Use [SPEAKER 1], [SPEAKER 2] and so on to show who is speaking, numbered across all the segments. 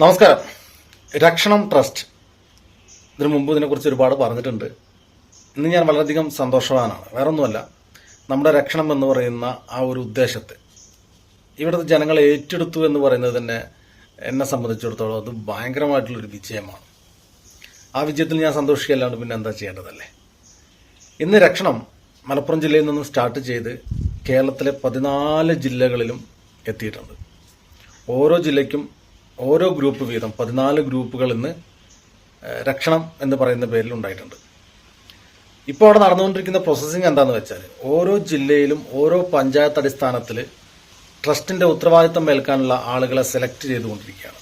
[SPEAKER 1] നമസ്കാരം. രക്ഷണം ട്രസ്റ്റ്. ഇതിനു മുമ്പ് ഇതിനെക്കുറിച്ച് ഒരുപാട് പറഞ്ഞിട്ടുണ്ട്. ഇന്ന് ഞാൻ വളരെയധികം സന്തോഷവാനാണ്. വേറൊന്നുമല്ല നമ്മുടെ രക്ഷണം എന്ന് പറയുന്ന ആ ഒരു ഉദ്ദേശത്തെ. ഇവിടുത്തെ ജനങ്ങൾ ഏറ്റെടുത്തു എന്ന് പറയുന്നത് തന്നെ എന്നെ സംബന്ധിച്ചിടത്തോളം അത് ഭയങ്കരമായിട്ടുള്ളൊരു വിജയമാണ്. ആ വിജയത്തിൽ ഞാൻ സന്തോഷിക്കല്ലാണ്ട് പിന്നെ എന്താ ചെയ്യേണ്ടതല്ലേ? ഇന്ന് രക്ഷണം മലപ്പുറം ജില്ലയിൽ നിന്നും സ്റ്റാർട്ട് ചെയ്ത് കേരളത്തിലെ പതിനാല് ജില്ലകളിലും എത്തിയിട്ടുണ്ട്. ഓരോ ജില്ലയ്ക്കും ഓരോ ഗ്രൂപ്പ് വീതം പതിനാല് ഗ്രൂപ്പുകൾ ഇന്ന് രക്ഷണം എന്ന് പറയുന്ന പേരിൽ ഉണ്ടായിട്ടുണ്ട്. ഇപ്പോൾ അവിടെ നടന്നുകൊണ്ടിരിക്കുന്ന പ്രോസസ്സിംഗ് എന്താണെന്ന് വെച്ചാൽ ഓരോ ജില്ലയിലും ഓരോ പഞ്ചായത്ത് അടിസ്ഥാനത്തിൽ ട്രസ്റ്റിന്റെ ഉത്തരവാദിത്തം ഏൽക്കാനുള്ള ആളുകളെ സെലക്ട് ചെയ്തുകൊണ്ടിരിക്കുകയാണ്.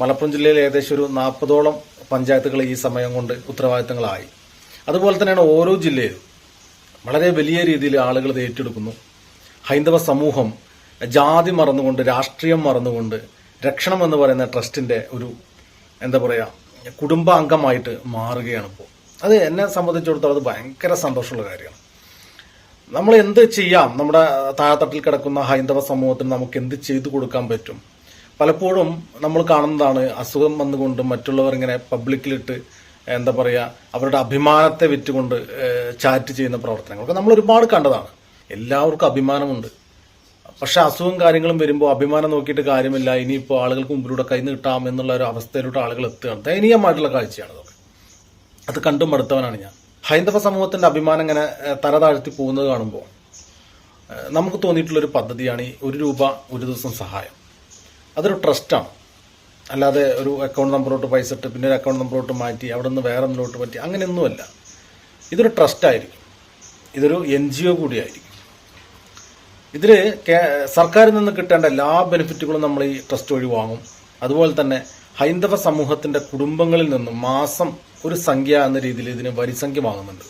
[SPEAKER 1] മലപ്പുറം ജില്ലയിൽ ഏകദേശം ഒരു നാൽപ്പതോളം പഞ്ചായത്തുകൾ ഈ സമയം കൊണ്ട് ഉത്തരവാദിത്തങ്ങളായി. അതുപോലെ തന്നെയാണ് ഓരോ ജില്ലയിലും വളരെ വലിയ രീതിയിൽ ആളുകൾ ഏറ്റെടുക്കുന്നു. ഹൈന്ദവ സമൂഹം ജാതി മറന്നുകൊണ്ട് രാഷ്ട്രീയം മറന്നുകൊണ്ട് രക്ഷണം എന്ന് പറയുന്ന ട്രസ്റ്റിന്റെ ഒരു എന്താ പറയുക കുടുംബാംഗമായിട്ട് മാറുകയാണ് ഇപ്പോൾ അത് എന്നെ സംബന്ധിച്ചിടത്തോളം അത് ഭയങ്കര സന്തോഷമുള്ള കാര്യമാണ്. നമ്മൾ എന്ത് ചെയ്യാം? നമ്മുടെ താഴെത്തട്ടിൽ കിടക്കുന്ന ഹൈന്ദവ സമൂഹത്തിന് നമുക്ക് എന്ത് ചെയ്തു കൊടുക്കാൻ പറ്റും? പലപ്പോഴും നമ്മൾ കാണുന്നതാണ് അസുഖം വന്നുകൊണ്ട് മറ്റുള്ളവർ ഇങ്ങനെ പബ്ലിക്കിലിട്ട് എന്താ പറയുക അവരുടെ അഭിമാനത്തെ വിറ്റുകൊണ്ട് ചാറ്റ് ചെയ്യുന്ന പ്രവർത്തനങ്ങളൊക്കെ നമ്മൾ ഒരുപാട് കണ്ടതാണ്. എല്ലാവർക്കും അഭിമാനമുണ്ട്. പക്ഷെ അസുഖം കാര്യങ്ങളും വരുമ്പോൾ അഭിമാനം നോക്കിയിട്ട് കാര്യമില്ല. ഇനിയിപ്പോൾ ആളുകൾക്ക് മുമ്പിലൂടെ കൈ നീട്ടാം എന്നുള്ള ഒരു അവസ്ഥയിലോട്ട് ആളുകൾ എത്തുകയാണ്. ദയനീയമായിട്ടുള്ള കാഴ്ചയാണ് അതൊക്കെ. അത് കണ്ടും മടുത്തവനാണ് ഞാൻ. ഹൈന്ദവ സമൂഹത്തിന്റെ അഭിമാനം ഇങ്ങനെ ഏഹ്, തല താഴ്ത്തി പോകുന്നത് കാണുമ്പോൾ നമുക്ക് തോന്നിയിട്ടുള്ളൊരു പദ്ധതിയാണ് ഈ ഒരു രൂപ ഒരു ദിവസം സഹായം. അതൊരു ട്രസ്റ്റാണ്. അല്ലാതെ ഒരു അക്കൗണ്ട് നമ്പറോട്ട് പൈസ ഇട്ട് പിന്നെ ഒരു അക്കൗണ്ട് നമ്പറോട്ട് മാറ്റി അവിടെ നിന്ന് വേറെ ഒന്നിലോട്ട് പറ്റി അങ്ങനെയൊന്നുമല്ല. ഇതൊരു ട്രസ്റ്റായിരിക്കും. ഇതൊരു എൻ ജി ഒ കൂടിയായിരിക്കും. ഇതിൽ സർക്കാരിൽ നിന്ന് കിട്ടേണ്ട എല്ലാ ബെനിഫിറ്റുകളും നമ്മൾ ഈ ട്രസ്റ്റ് വഴി വാങ്ങും. അതുപോലെ തന്നെ ഹൈന്ദവ സമൂഹത്തിന്റെ കുടുംബങ്ങളിൽ നിന്നും മാസം ഒരു സംഖ്യ എന്ന രീതിയിൽ ഇതിന് വരിസംഖ്യ വാങ്ങുന്നുണ്ട്.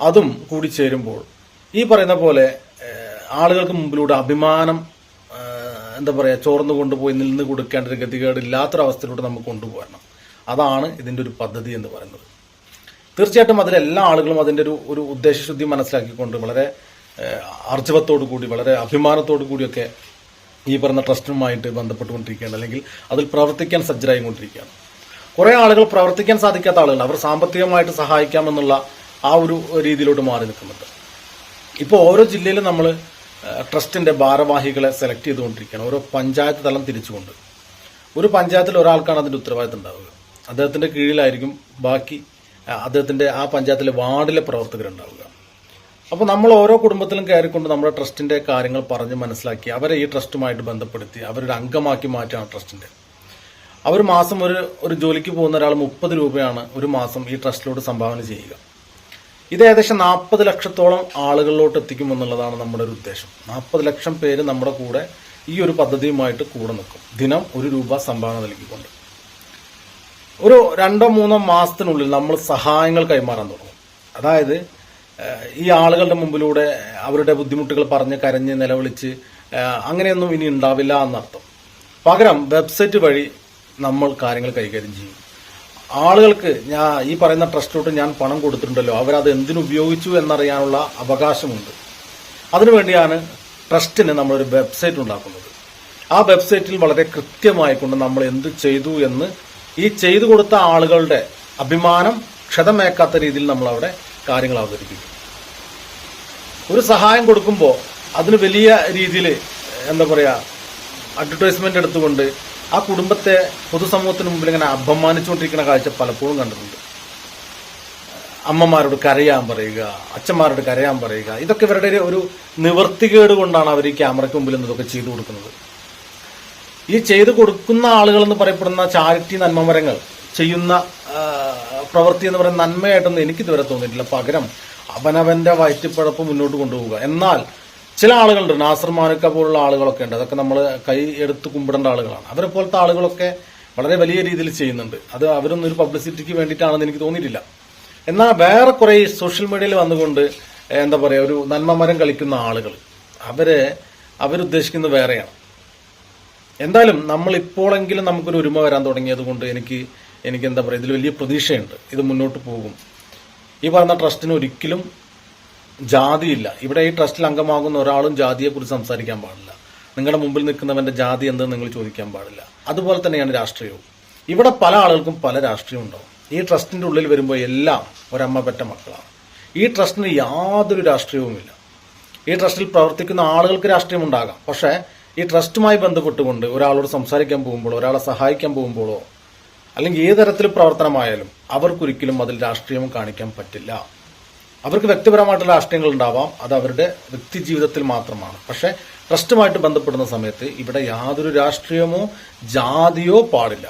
[SPEAKER 1] അതും കൂടി ചേരുമ്പോൾ ഈ പറയുന്ന പോലെ ആളുകൾക്ക് മുമ്പിലൂടെ അഭിമാനം എന്താ പറയുക ചോർന്നു കൊണ്ടുപോയി നിന്ന് കൊടുക്കേണ്ട ഒരു ഗതികേട് ഇല്ലാത്തൊരവസ്ഥയിലൂടെ നമുക്ക് കൊണ്ടുപോകണം അതാണ് ഇതിന്റെ ഒരു പദ്ധതി എന്ന് പറയുന്നത്. തീർച്ചയായിട്ടും അതിലെല്ലാ ആളുകളും അതിന്റെ ഒരു ഒരു ഉദ്ദേശശുദ്ധി മനസ്സിലാക്കിക്കൊണ്ട് വളരെ ആർജവത്തോടു കൂടി വളരെ അഭിമാനത്തോടു കൂടിയൊക്കെ ഈ പറഞ്ഞ ട്രസ്റ്റുമായിട്ട് ബന്ധപ്പെട്ടുകൊണ്ടിരിക്കുകയാണ്. അല്ലെങ്കിൽ അതിൽ പ്രവർത്തിക്കാൻ സജ്ജരായി സജ്ജരായിക്കൊണ്ടിരിക്കുകയാണ്. കുറെ ആളുകൾ പ്രവർത്തിക്കാൻ സാധിക്കാത്ത ആളുകൾ അവർ സാമ്പത്തികമായിട്ട് സഹായിക്കാമെന്നുള്ള ആ ഒരു രീതിയിലോട്ട് മാറി നിൽക്കുന്നുണ്ട്. ഇപ്പോൾ ഓരോ ജില്ലയിലും നമ്മൾ ട്രസ്റ്റിന്റെ ഭാരവാഹികളെ സെലക്ട് ചെയ്തുകൊണ്ടിരിക്കുകയാണ്. ഓരോ പഞ്ചായത്ത് തലം തിരിച്ചുകൊണ്ട്. ഒരു പഞ്ചായത്തിൽ ഒരാൾക്കാണ് അതിന്റെ ഉത്തരവാദിത്തം ഉണ്ടാവുക. അദ്ദേഹത്തിന്റെ കീഴിലായിരിക്കും ബാക്കി അദ്ദേഹത്തിന്റെ ആ പഞ്ചായത്തിലെ വാർഡിലെ പ്രവർത്തകരുണ്ടാവുക. അപ്പോൾ നമ്മൾ ഓരോ കുടുംബത്തിലും കയറിക്കൊണ്ട് നമ്മുടെ ട്രസ്റ്റിന്റെ കാര്യങ്ങൾ പറഞ്ഞ് മനസ്സിലാക്കി അവരെ ഈ ട്രസ്റ്റുമായിട്ട് ബന്ധപ്പെടുത്തി അവരുടെ അംഗമാക്കി മാറ്റുകയാണ് ട്രസ്റ്റിന്റെ. അവർ മാസം ഒരു ഒരു ജോലിക്ക് പോകുന്ന ഒരാൾ മുപ്പത് രൂപയാണ് ഒരു മാസം ഈ ട്രസ്റ്റിലോട്ട് സംഭാവന ചെയ്യുക. ഇത് ഏകദേശം നാൽപ്പത് ലക്ഷത്തോളം ആളുകളിലോട്ട് എത്തിക്കുമെന്നുള്ളതാണ് നമ്മുടെ ഒരു ഉദ്ദേശം. നാൽപ്പത് ലക്ഷം പേര് നമ്മുടെ കൂടെ ഈ ഒരു പദ്ധതിയുമായിട്ട് കൂടെ നിൽക്കും. ദിനം ഒരു രൂപ സംഭാവന നൽകിക്കൊണ്ട്. ഒരു രണ്ടോ മൂന്നോ മാസത്തിനുള്ളിൽ നമ്മൾ സഹായങ്ങൾ കൈമാറാൻ തുടങ്ങും. അതായത് ഈ ആളുകളുടെ മുമ്പിലൂടെ അവരുടെ ബുദ്ധിമുട്ടുകൾ പറഞ്ഞ് കരഞ്ഞ് നിലവിളിച്ച് അങ്ങനെയൊന്നും ഇനി ഉണ്ടാവില്ല എന്നർത്ഥം. പകരം വെബ്സൈറ്റ് വഴി നമ്മൾ കാര്യങ്ങൾ കൈകാര്യം ചെയ്യും. ആളുകൾക്ക് ഞാൻ ഈ പറയുന്ന ട്രസ്റ്റിലോട്ട് ഞാൻ പണം കൊടുത്തിട്ടുണ്ടല്ലോ അവരത് എന്തിനുപയോഗിച്ചു എന്നറിയാനുള്ള അവകാശമുണ്ട്. അതിനുവേണ്ടിയാണ് ട്രസ്റ്റിന് നമ്മളൊരു വെബ്സൈറ്റ് ഉണ്ടാക്കുന്നത്. ആ വെബ്സൈറ്റിൽ വളരെ കൃത്യമായിക്കൊണ്ട് നമ്മൾ എന്ത് ചെയ്തു എന്ന് ഈ ചെയ്തു കൊടുത്ത ആളുകളുടെ അഭിമാനം ക്ഷതമേക്കാത്ത രീതിയിൽ നമ്മൾ അവിടെ കാര്യങ്ങൾ അവതരിപ്പിക്കും. ഒരു സഹായം കൊടുക്കുമ്പോൾ അതിന് വലിയ രീതിയിൽ എന്താ പറയുക അഡ്വർടൈസ്മെന്റ് എടുത്തുകൊണ്ട് ആ കുടുംബത്തെ പൊതുസമൂഹത്തിന് മുമ്പിൽ ഇങ്ങനെ അപമാനിച്ചുകൊണ്ടിരിക്കുന്ന കാഴ്ച പലപ്പോഴും കണ്ടിട്ടുണ്ട്. അമ്മമാരോട് കരയാൻ പറയുക അച്ഛന്മാരോട് കരയാൻ പറയുക ഇതൊക്കെ ഇവരുടെ ഒരു- നിവർത്തികേട് കൊണ്ടാണ് അവർ ഈ ക്യാമറയ്ക്ക് മുമ്പിൽ ഇതൊക്കെ ചെയ്തു കൊടുക്കുന്നത്. ഈ ചെയ്തു കൊടുക്കുന്ന ആളുകൾ എന്ന് പറയപ്പെടുന്ന ചാരിറ്റി നന്മമരങ്ങൾ ചെയ്യുന്ന പ്രവൃത്തി എന്ന് പറയുന്ന നന്മയായിട്ടൊന്നും എനിക്ക് ഇതുവരെ തോന്നിയിട്ടില്ല. പകരം അവനവന്റെ വയറ്റിപ്പഴപ്പ് മുന്നോട്ട് കൊണ്ടുപോവുക. എന്നാൽ ചില ആളുകളുണ്ട്. നാസർ മാനുക്ക പോലുള്ള ആളുകളൊക്കെ ഉണ്ട്. അതൊക്കെ നമ്മൾ കൈ എടുത്ത് കുമ്പിടേണ്ട ആളുകളാണ്. അവരെ പോലത്തെ ആളുകളൊക്കെ വളരെ വലിയ രീതിയിൽ ചെയ്യുന്നുണ്ട്. അത് അവരൊന്നും ഒരു പബ്ലിസിറ്റിക്ക് വേണ്ടിയിട്ടാണെന്ന് എനിക്ക് തോന്നിയിട്ടില്ല. എന്നാൽ വേറെ കുറെ സോഷ്യൽ മീഡിയയിൽ വന്നുകൊണ്ട് എന്താ പറയുക ഒരു നന്മമരം കളിക്കുന്ന ആളുകൾ. അവരെ അവരുദ്ദേശിക്കുന്നത് വേറെയാണ്. എന്തായാലും നമ്മൾ ഇപ്പോഴെങ്കിലും നമുക്കൊരു ഒരുമ വരാൻ തുടങ്ങിയത് കൊണ്ട് എനിക്ക് എനിക്ക് എന്താ പറയുക ഇതിൽ വലിയ പ്രതീക്ഷയുണ്ട്. ഇത് മുന്നോട്ട് പോകും. ഈ പറഞ്ഞ ട്രസ്റ്റിന് ഒരിക്കലും ജാതിയില്ല. ഇവിടെ ഈ ട്രസ്റ്റിൽ അംഗമാകുന്ന ഒരാളും ജാതിയെക്കുറിച്ച് സംസാരിക്കാൻ പാടില്ല. നിങ്ങളുടെ മുമ്പിൽ നിൽക്കുന്നവന്റെ ജാതി എന്തെന്ന് നിങ്ങൾ ചോദിക്കാൻ പാടില്ല. അതുപോലെ തന്നെയാണ് രാഷ്ട്രീയവും. ഇവിടെ പല ആളുകൾക്കും പല രാഷ്ട്രീയം ഉണ്ടാവും. ഈ ട്രസ്റ്റിന്റെ ഉള്ളിൽ വരുമ്പോൾ എല്ലാം ഒരമ്മ പെറ്റ മക്കളാണ്. ഈ ട്രസ്റ്റിന് യാതൊരു രാഷ്ട്രീയവുമില്ല. ഈ ട്രസ്റ്റിൽ പ്രവർത്തിക്കുന്ന ആളുകൾക്ക് രാഷ്ട്രീയം ഉണ്ടാകാം. പക്ഷേ ഈ ട്രസ്റ്റുമായി ബന്ധപ്പെട്ടുകൊണ്ട് ഒരാളോട് സംസാരിക്കാൻ പോകുമ്പോഴോ ഒരാളെ സഹായിക്കാൻ പോകുമ്പോഴോ അല്ലെങ്കിൽ ഏത് തരത്തിൽ പ്രവർത്തനമായാലും അവർക്കൊരിക്കലും അതിൽ രാഷ്ട്രീയം കാണിക്കാൻ പറ്റില്ല. അവർക്ക് വ്യക്തിപരമായിട്ടുള്ള രാഷ്ട്രീയങ്ങൾ ഉണ്ടാവാം അത് അവരുടെ വ്യക്തി ജീവിതത്തിൽ മാത്രമാണ്. പക്ഷേ ട്രസ്റ്റുമായിട്ട് ബന്ധപ്പെടുന്ന സമയത്ത് ഇവിടെ യാതൊരു രാഷ്ട്രീയമോ ജാതിയോ പാടില്ല.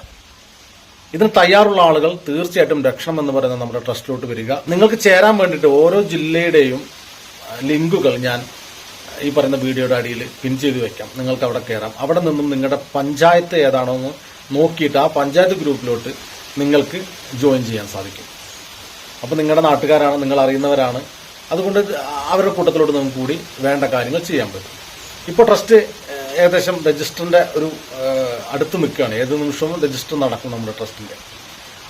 [SPEAKER 1] ഇതിന് തയ്യാറുള്ള ആളുകൾ തീർച്ചയായിട്ടും രക്ഷണം എന്ന് പറയുന്ന നമ്മുടെ ട്രസ്റ്റിലോട്ട് വരിക. നിങ്ങൾക്ക് ചേരാൻ വേണ്ടിയിട്ട് ഓരോ ജില്ലയുടെയും ലിങ്കുകൾ ഞാൻ ഈ പറയുന്ന വീഡിയോയുടെ അടിയിൽ പിൻ ചെയ്ത് വെക്കാം. നിങ്ങൾക്ക് അവിടെ കയറാം അവിടെ നിന്നും നിങ്ങളുടെ പഞ്ചായത്ത് ഏതാണോ എന്ന് നോക്കിയിട്ട് ആ പഞ്ചായത്ത് ഗ്രൂപ്പിലോട്ട് നിങ്ങൾക്ക് ജോയിൻ ചെയ്യാൻ സാധിക്കും. അപ്പോൾ നിങ്ങളുടെ നാട്ടുകാരാണ് നിങ്ങൾ അറിയുന്നവരാണ്. അതുകൊണ്ട് അവരുടെ കൂട്ടത്തിലോട്ട് നമുക്ക് കൂടി വേണ്ട കാര്യങ്ങൾ ചെയ്യാൻ പറ്റും. ഇപ്പോൾ ട്രസ്റ്റ് ഏകദേശം രജിസ്റ്ററിന്റെ ഒരു അടുത്ത് നിൽക്കുകയാണ്. ഏത് നിമിഷവും രജിസ്റ്റർ നടക്കും നമ്മുടെ ട്രസ്റ്റിന്റെ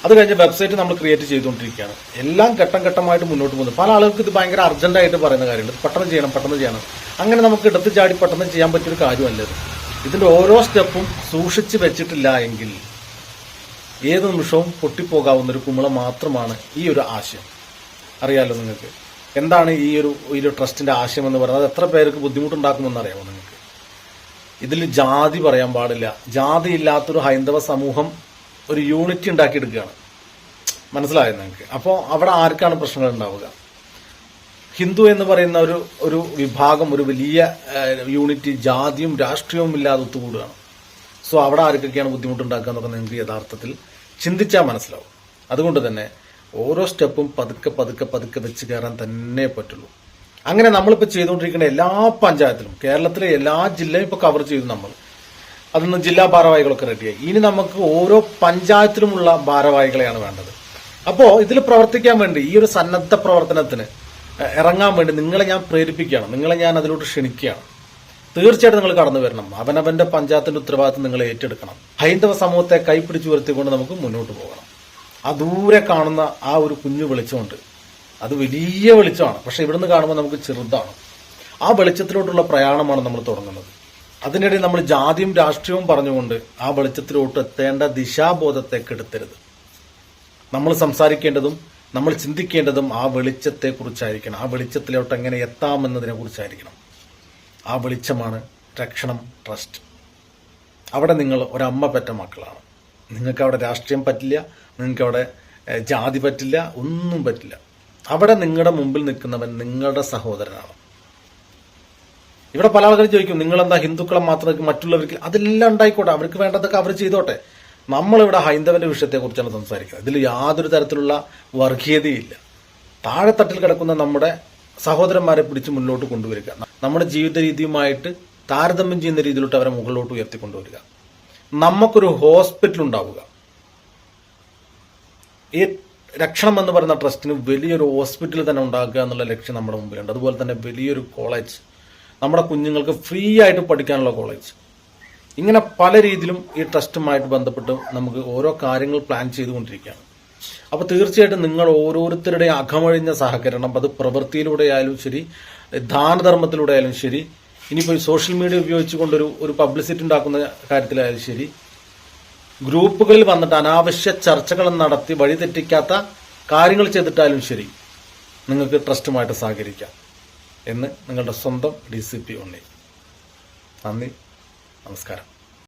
[SPEAKER 1] അത് കഴിഞ്ഞ് വെബ്സൈറ്റ് നമ്മൾ ക്രിയേറ്റ് ചെയ്തുകൊണ്ടിരിക്കുകയാണ്. എല്ലാം ഘട്ടം ഘട്ടമായിട്ട് മുന്നോട്ട് പോകുന്നു. പല ആളുകൾക്ക് ഇത് ഭയങ്കര അർജന്റായിട്ട് പറയുന്ന കാര്യമുണ്ട്. പെട്ടെന്ന് ചെയ്യണം പെട്ടെന്ന് ചെയ്യണം. അങ്ങനെ നമുക്ക് എടുത്ത് ചാടി പെട്ടെന്ന് ചെയ്യാൻ പറ്റിയൊരു കാര്യമല്ല ഇത്. ഇതിന്റെ ഓരോ സ്റ്റെപ്പും സൂക്ഷിച്ച് വെച്ചിട്ടില്ല എങ്കിൽ ഏത് നിമിഷവും പൊട്ടിപ്പോകാവുന്ന ഒരു കുമിള മാത്രമാണ് ഈ ഒരു ആശയം. അറിയാലോ നിങ്ങൾക്ക്? എന്താണ് ഈ ഒരു ഈ ഒരു ട്രസ്റ്റിന്റെ ആശയം എന്ന് പറയുന്നത്? എത്ര പേർക്ക് ബുദ്ധിമുട്ടുണ്ടാക്കുമെന്ന് അറിയാമോ നിങ്ങൾക്ക്? ഇതിൽ ജാതി പറയാൻ പാടില്ല. ജാതി ഇല്ലാത്തൊരു ഹൈന്ദവ സമൂഹം ഒരു യൂണിറ്റി ഉണ്ടാക്കിയെടുക്കുകയാണ്. മനസ്സിലായോ നിങ്ങൾക്ക്? അപ്പോൾ അവിടെ ആർക്കാണ് പ്രശ്നങ്ങൾ ഉണ്ടാവുക? ഹിന്ദു എന്ന് പറയുന്ന ഒരു ഒരു വിഭാഗം ഒരു വലിയ യൂണിറ്റി ജാതിയും രാഷ്ട്രീയവും ഇല്ലാതെ ഒത്തുകൂടുകയാണ്. സോ അവിടെ ആർക്കൊക്കെയാണ് ബുദ്ധിമുട്ടുണ്ടാക്കുക എന്നൊക്കെ നിങ്ങൾക്ക് യഥാർത്ഥത്തിൽ ചിന്തിച്ചാൽ മനസ്സിലാവും. അതുകൊണ്ട് തന്നെ ഓരോ സ്റ്റെപ്പും പതുക്കെ പതുക്കെ പതുക്കെ വെച്ച് കയറാൻ തന്നെ പറ്റുള്ളൂ. അങ്ങനെ നമ്മളിപ്പോൾ ചെയ്തുകൊണ്ടിരിക്കുന്ന എല്ലാ പഞ്ചായത്തിലും കേരളത്തിലെ എല്ലാ ജില്ലയും ഇപ്പോൾ കവർ ചെയ്തു നമ്മൾ. അതൊന്ന് ജില്ലാ ഭാരവാഹികളൊക്കെ റെഡിയായി ഇനി നമുക്ക് ഓരോ പഞ്ചായത്തിലുമുള്ള ഭാരവാഹികളെയാണ് വേണ്ടത്. അപ്പോൾ ഇതിൽ പ്രവർത്തിക്കാൻ വേണ്ടി ഈ ഒരു സന്നദ്ധ പ്രവർത്തനത്തിന് ഇറങ്ങാൻ വേണ്ടി നിങ്ങളെ ഞാൻ പ്രേരിപ്പിക്കുകയാണ്. നിങ്ങളെ ഞാൻ അതിലോട്ട് ക്ഷണിക്കുകയാണ്. തീർച്ചയായിട്ടും നിങ്ങൾ കടന്നു വരണം. അവനവന്റെ പഞ്ചായത്തിന്റെ ഉത്തരവാദിത്വം നിങ്ങൾ ഏറ്റെടുക്കണം. ഹൈന്ദവ സമൂഹത്തെ കൈപ്പിടിച്ചു ഉയർത്തിക്കൊണ്ട് നമുക്ക് മുന്നോട്ട് പോകണം. ആ ദൂരെ കാണുന്ന ആ ഒരു കുഞ്ഞു വെളിച്ചമുണ്ട്. അത് വലിയ വെളിച്ചമാണ്. പക്ഷെ ഇവിടുന്ന് കാണുമ്പോൾ നമുക്ക് ചെറുതാണ്. ആ വെളിച്ചത്തിലോട്ടുള്ള പ്രയാണമാണ് നമ്മൾ തുടങ്ങുന്നത്. അതിനിടയിൽ നമ്മൾ ജാതിയും രാഷ്ട്രീയവും പറഞ്ഞുകൊണ്ട് ആ വെളിച്ചത്തിലോട്ട് എത്തേണ്ട ദിശാബോധത്തെ കെടുത്തരുത്. നമ്മൾ സംസാരിക്കേണ്ടതും നമ്മൾ ചിന്തിക്കേണ്ടതും ആ വെളിച്ചത്തെ കുറിച്ചായിരിക്കണം ആ വെളിച്ചത്തിലോട്ട് എങ്ങനെ എത്താമെന്നതിനെ കുറിച്ചായിരിക്കണം ആ വെളിച്ചമാണ് രക്ഷണം ട്രസ്റ്റ് അവിടെ നിങ്ങൾ ഒരമ്മ പറ്റ മക്കളാണ്. നിങ്ങൾക്ക് അവിടെ രാഷ്ട്രീയം പറ്റില്ല നിങ്ങൾക്ക് അവിടെ ജാതി പറ്റില്ല ഒന്നും പറ്റില്ല. അവിടെ നിങ്ങളുടെ മുമ്പിൽ നിൽക്കുന്നവൻ നിങ്ങളുടെ സഹോദരനാണ്. ഇവിടെ പല ആൾക്കാരും ചോദിക്കും നിങ്ങളെന്താ ഹിന്ദുക്കളെ മാത്രം മറ്റുള്ളവർക്ക്? അതെല്ലാം ഉണ്ടായിക്കോട്ടെ അവർക്ക് വേണ്ടതൊക്കെ അവർ ചെയ്തോട്ടെ. നമ്മളിവിടെ ഹൈന്ദവന്റെ വിഷയത്തെക്കുറിച്ചാണ് സംസാരിക്കുന്നത്. ഇതിൽ യാതൊരു തരത്തിലുള്ള വർഗീയതയില്ല. താഴെത്തട്ടിൽ കിടക്കുന്ന നമ്മുടെ സഹോദരന്മാരെ പിടിച്ച് മുന്നോട്ട് കൊണ്ടുവരിക. നമ്മുടെ ജീവിത രീതിയുമായിട്ട് താരതമ്യം ചെയ്യുന്ന രീതിയിലോട്ട് അവരെ മുകളിലോട്ട് ഉയർത്തിക്കൊണ്ടുവരിക. നമുക്കൊരു ഹോസ്പിറ്റൽ ഉണ്ടാവുക. ഈ രക്ഷണം എന്ന് പറയുന്ന ട്രസ്റ്റിന് വലിയൊരു ഹോസ്പിറ്റൽ തന്നെ ഉണ്ടാക്കുക എന്നുള്ള ലക്ഷ്യം നമ്മുടെ മുമ്പിലുണ്ട്. അതുപോലെ തന്നെ വലിയൊരു കോളേജ്. നമ്മുടെ കുഞ്ഞുങ്ങൾക്ക് ഫ്രീ ആയിട്ട് പഠിക്കാനുള്ള കോളേജ്. ഇങ്ങനെ പല രീതിയിലും ഈ ട്രസ്റ്റുമായിട്ട് ബന്ധപ്പെട്ട് നമുക്ക് ഓരോ കാര്യങ്ങൾ പ്ലാൻ ചെയ്തുകൊണ്ടിരിക്കുകയാണ്. അപ്പോൾ തീർച്ചയായിട്ടും നിങ്ങൾ ഓരോരുത്തരുടെയും അകമഴിഞ്ഞ സഹകരണം അത് പ്രവൃത്തിയിലൂടെ ആയാലും ശരി ദാനധർമ്മത്തിലൂടെ ആയാലും ശരി ഇനിയിപ്പോൾ സോഷ്യൽ മീഡിയ ഉപയോഗിച്ചുകൊണ്ടൊരു ഒരു പബ്ലിസിറ്റി ഉണ്ടാക്കുന്ന കാര്യത്തിലായാലും ശരി ഗ്രൂപ്പുകളിൽ വന്നിട്ട് അനാവശ്യ ചർച്ചകൾ നടത്തി വഴിതെറ്റിക്കാത്ത കാര്യങ്ങൾ ചെയ്തിട്ടാലും ശരി നിങ്ങൾക്ക് ട്രസ്റ്റുമായിട്ട് സഹകരിക്കാം എന്ന് നിങ്ങളുടെ സ്വന്തം ഡി സി പി ഉണ്ണി. നന്ദി. നമസ്കാരം.